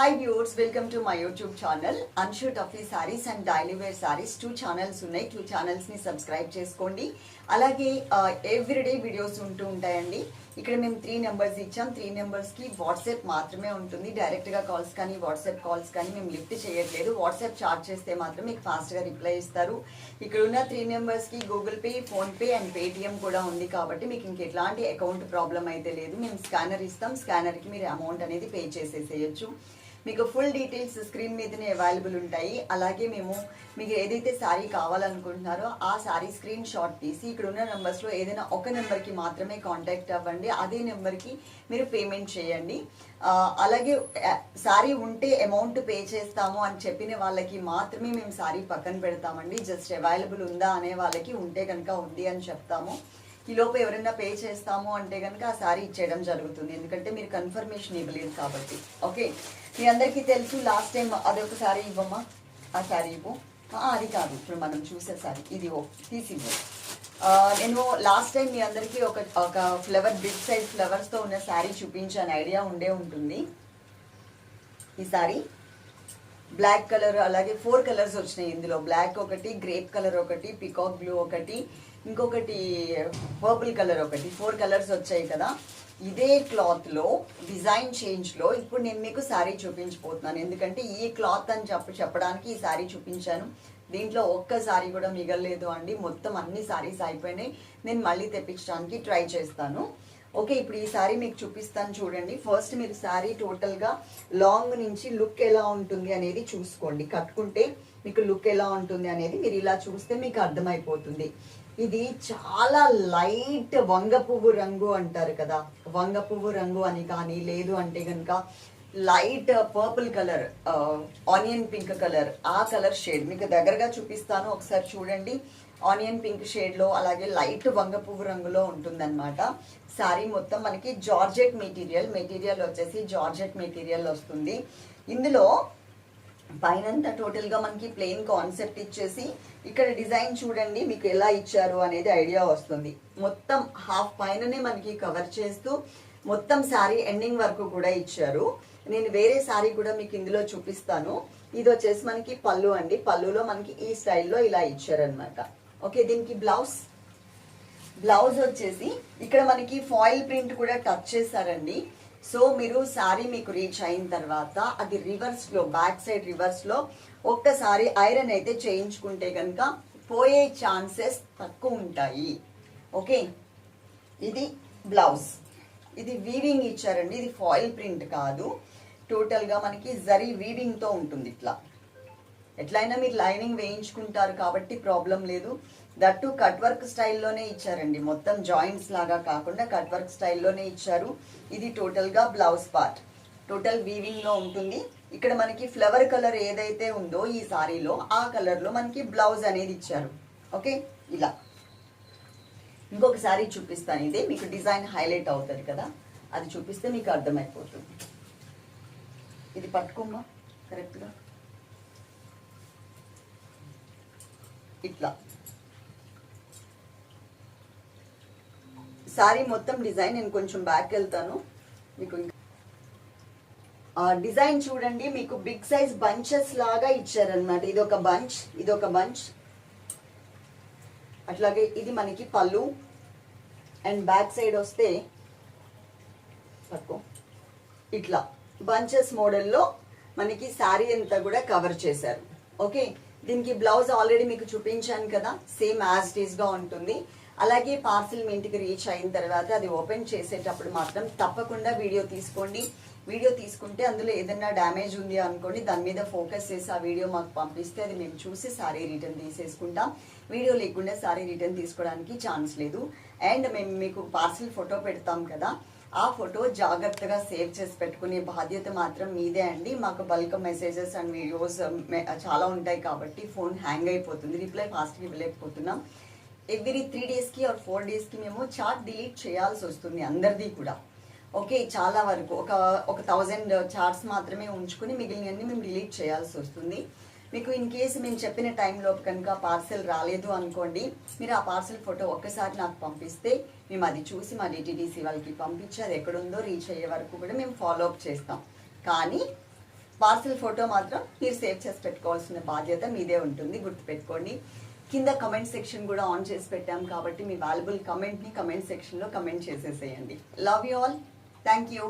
Hi viewers welcome to my YouTube channel Anshu Tuffy sarees and daily wear sarees two channels ఉన్నాయి two ఛానల్స్ని subscribe చేసుకోండి. అలాగే everyday videos ఉంటూ ఉంటాయండి. ఇక్కడ మేము త్రీ నెంబర్స్ ఇచ్చాం. త్రీ నెంబర్స్కి వాట్సాప్ మాత్రమే ఉంటుంది. డైరెక్ట్గా కాల్స్ కానీ వాట్సాప్ కాల్స్ కానీ మేము లిఫ్ట్ చేయట్లేదు. వాట్సాప్ చార్జ్ చేస్తే మాత్రం మీకు ఫాస్ట్గా రిప్లై ఇస్తారు. ఇక్కడ ఉన్న త్రీ నెంబర్స్కి Google Pay PhonePe and Paytm కూడా ఉంది కాబట్టి మీకు ఇంక ఎట్లాంటి అకౌంట్ ప్రాబ్లం అయితే లేదు. మేము స్కానర్ ఇస్తాం. స్కానర్కి మీరు అమౌంట్ అనేది పే చేసేసేయచ్చు. మీకు ఫుల్ డీటెయిల్స్ స్క్రీన్ మీదనే అవైలబుల్ ఉంటాయి. అలాగే మేము మీకు ఏదైతే శారీ కావాలనుకుంటున్నారో ఆ శారీ స్క్రీన్ షాట్ తీసి ఇక్కడ ఉన్న నెంబర్స్లో ఏదైనా ఒక నెంబర్కి మాత్రమే కాంటాక్ట్ అవ్వండి. అదే నెంబర్కి మీరు పేమెంట్ చేయండి. అలాగే శారీ ఉంటే అమౌంట్ పే చేస్తాము అని చెప్పిన వాళ్ళకి మాత్రమే మేము శారీ పక్కన పెడతామండి. జస్ట్ అవైలబుల్ ఉందా అనే వాళ్ళకి ఉంటే కనుక ఉంది అని చెప్తాము. ఈ ఎవరైనా పే చేస్తాము అంటే కనుక ఆ శారీ ఇచ్చేయడం జరుగుతుంది. ఎందుకంటే మీరు కన్ఫర్మేషన్ ఇవ్వలేదు కాబట్టి. ఓకే మీ అందరికీ తెలుసు లాస్ట్ టైం అది ఒక శారీ ఇవ్వమ్మా. ఆ శారీ ఇవ్వు. అది కాదు. ఇప్పుడు మనం చూసే శారీ. ఇది ఓ తీసి నేను లాస్ట్ టైం మీ అందరికీ ఒక ఒక ఫ్లవర్ బిగ్ సైజ్ ఫ్లవర్స్తో ఉన్న శారీ చూపించాను. ఐడియా ఉండే ఉంటుంది. ఈ శారీ బ్లాక్ కలర్ అలాగే ఫోర్ కలర్స్ వచ్చినాయి ఇందులో. బ్లాక్ ఒకటి గ్రేప్ కలర్ ఒకటి పికాక్ బ్లూ ఒకటి ఇంకొకటి పర్పుల్ కలర్ ఒకటి. ఫోర్ కలర్స్ వచ్చాయి కదా. ఇదే క్లాత్లో డిజైన్ చేంజ్లో ఇప్పుడు నేను మీకు శారీ చూపించిపోతున్నాను ఎందుకంటే ఈ క్లాత్ అని చెప్ప చెప్పడానికి ఈ శారీ చూపించాను. దీంట్లో ఒక్క శారీ కూడా మిగలలేదు అండి. మొత్తం అన్ని శారీస్ అయిపోయినాయి. నేను మళ్ళీ తెప్పించడానికి ట్రై చేస్తాను. ఓకే ఇప్పుడు ఈ శారీ మీకు చూపిస్తాను చూడండి. ఫస్ట్ మీరు శారీ టోటల్గా లాంగ్ నుంచి లుక్ ఎలా ఉంటుంది అనేది చూసుకోండి. కట్టుకుంటే మీకు లుక్ ఎలా ఉంటుంది అనేది మీరు ఇలా చూస్తే మీకు అర్థమైపోతుంది. ఇది చాలా లైట్ వంగ పువ్వు రంగు అంటారు కదా. వంగ పువ్వు రంగు అని కానీ లేదు అంటే కనుక light purple colour onion pink colour ఆ కలర్ షేడ్ మీకు దగ్గరగా చూపిస్తాను. ఒకసారి చూడండి. ఆనియన్ పింక్ షేడ్లో అలాగే లైట్ వంగ పువ్వు రంగులో ఉంటుందన్నమాట. శారీ మొత్తం మనకి జార్జెట్ మెటీరియల్ మెటీరియల్ వచ్చేసి జార్జెట్ మెటీరియల్ వస్తుంది. ఇందులో పైనంతా టోటల్గా మనకి ప్లెయిన్ కాన్సెప్ట్ ఇచ్చేసి ఇక్కడ డిజైన్ చూడండి మీకు ఎలా ఇచ్చారు అనేది ఐడియా వస్తుంది. మొత్తం హాఫ్ పైననే మనకి కవర్ చేస్తూ మొత్తం శారీ ఎండింగ్ వరకు కూడా ఇచ్చారు. నేను వేరే శారీ కూడా మీకు ఇందులో చూపిస్తాను. ఇది వచ్చేసి మనకి పళ్ళు అండి. పళ్ళులో మనకి ఈ స్టైల్లో ఇలా ఇచ్చారనమాట ఓకే దీనికి బ్లౌజ్. బ్లౌజ్ వచ్చేసి ఇక్కడ మనకి ఫాయిల్ ప్రింట్ కూడా టచ్ చేశారండి. సో మీరు సారీ మీకు రీచ్ అయిన తర్వాత అది రివర్స్లో బ్యాక్ సైడ్ రివర్స్లో ఒక్కసారి ఐరన్ అయితే చేయించుకుంటే కనుక పోయే ఛాన్సెస్ తక్కువ ఉంటాయి. ఓకే ఇది బ్లౌజ్. ఇది వీవింగ్ ఇచ్చారండి ఇది ఫాయిల్ ప్రింట్ కాదు. టోటల్గా మనకి జరీ వీవింగ్తో ఉంటుంది ఇట్లా. ఎట్లయినా మీరు లైనింగ్ వేయించుకుంటారు కాబట్టి ప్రాబ్లం లేదు. దట్టు కట్ వర్క్ స్టైల్లోనే ఇచ్చారండి. మొత్తం జాయింట్స్ లాగా కాకుండా కట్ వర్క్ స్టైల్లోనే ఇచ్చారు. ఇది టోటల్గా బ్లౌజ్ పార్ట్ టోటల్ వీవింగ్లో ఉంటుంది. ఇక్కడ మనకి ఫ్లవర్ కలర్ ఏదైతే ఉందో ఈ సారీలో ఆ కలర్లో మనకి బ్లౌజ్ అనేది ఇచ్చారు. ఓకే ఇలా. ఇంకొక సారీ చూపిస్తాను ఇదే. మీకు డిజైన్ హైలైట్ అవుతుంది కదా? అది చూపిస్తే మీకు అర్థమైపోతుంది. ఇది పట్టుకోమ్మా. కరెక్ట్గా ఇట్లా. సారీ మొత్తం డిజైన్ నేను కొంచెం బ్యాక్ వెళ్తాను. మీకు డిజైన్ చూడండి మీకు బిగ్ సైజ్ బంచెస్ లాగా ఇచ్చారనమాట ఇది ఒక బంచ్ ఇది ఒక బంచ్. అట్లాగే ఇది మనకి పళ్ళు. అండ్ బ్యాక్ సైడ్ వస్తే తక్కువ ఇట్లా. బంచెస్ మోడల్లో మనకి శారీ అంతా కూడా కవర్ చేశారు. ఓకే? దీనికి బ్లౌజ్ ఆల్రెడీ మీకు చూపించాను కదా సేమ్ యాజ్ ఇట్గా ఉంటుంది. అలాగే పార్సిల్ మీ ఇంటికి రీచ్ అయిన తర్వాత అది ఓపెన్ చేసేటప్పుడు మాత్రం తప్పకుండా వీడియో తీసుకోండి. వీడియో తీసుకుంటే అందులో ఏదైనా డ్యామేజ్ ఉంది అనుకోండి దాని మీద ఫోకస్ చేసి ఆ వీడియో మాకు పంపిస్తే అది మేము చూసి సారీ రిటర్న్ తీసేసుకుంటాం. వీడియో లేకుండా సారీ రిటర్న్ తీసుకోవడానికి ఛాన్స్ లేదు. అండ్ మేము మీకు పార్సిల్ ఫోటో పెడతాం కదా ఆ ఫోటో జాగ్రత్తగా సేవ్ చేసి పెట్టుకునే బాధ్యత మాత్రం మీదే అండి. మాకు బల్క్ మెసేజెస్ అండ్ వీడియోస్ చాలా ఉంటాయి కాబట్టి ఫోన్ హ్యాంగ్ అయిపోతుంది. రిప్లై ఫాస్ట్గా ఇవ్వలేకపోతున్నాం. ఎవ్రీ త్రీ డేస్కి ఆర్ ఫోర్ డేస్కి మేము చార్ట్ డిలీట్ చేయాల్సి వస్తుంది అందరిది కూడా. ఓకే చాలా వరకు ఒక ఒక థౌజండ్ చార్ట్స్ మాత్రమే ఉంచుకుని మిగిలినవన్నీ మేము డిలీట్ చేయాల్సి వస్తుంది. మీకు ఇన్ కేసు మేము చెప్పిన టైంలో కనుక పార్సెల్ రాలేదు అనుకోండి మీరు ఆ పార్సెల్ ఫోటో ఒక్కసారి నాకు పంపిస్తే మేము అది చూసి మా డిటీడీసీ వాళ్ళకి పంపించి అది ఎక్కడుందో రీచ్ అయ్యే వరకు కూడా మేము ఫాలో అప్ చేస్తాం. కానీ పార్సెల్ ఫోటో మాత్రం మీరు సేవ్ చేసి పెట్టుకోవాల్సిన బాధ్యత మీదే ఉంటుంది గుర్తుపెట్టుకోండి. కింద కమెంట్ సెక్షన్ కూడా ఆన్ చేసి పెట్టాం కాబట్టి మీ వాల్యుబుల్ కమెంట్ని కమెంట్ సెక్షన్లో కమెంట్ చేసేసేయండి. Love you all thank you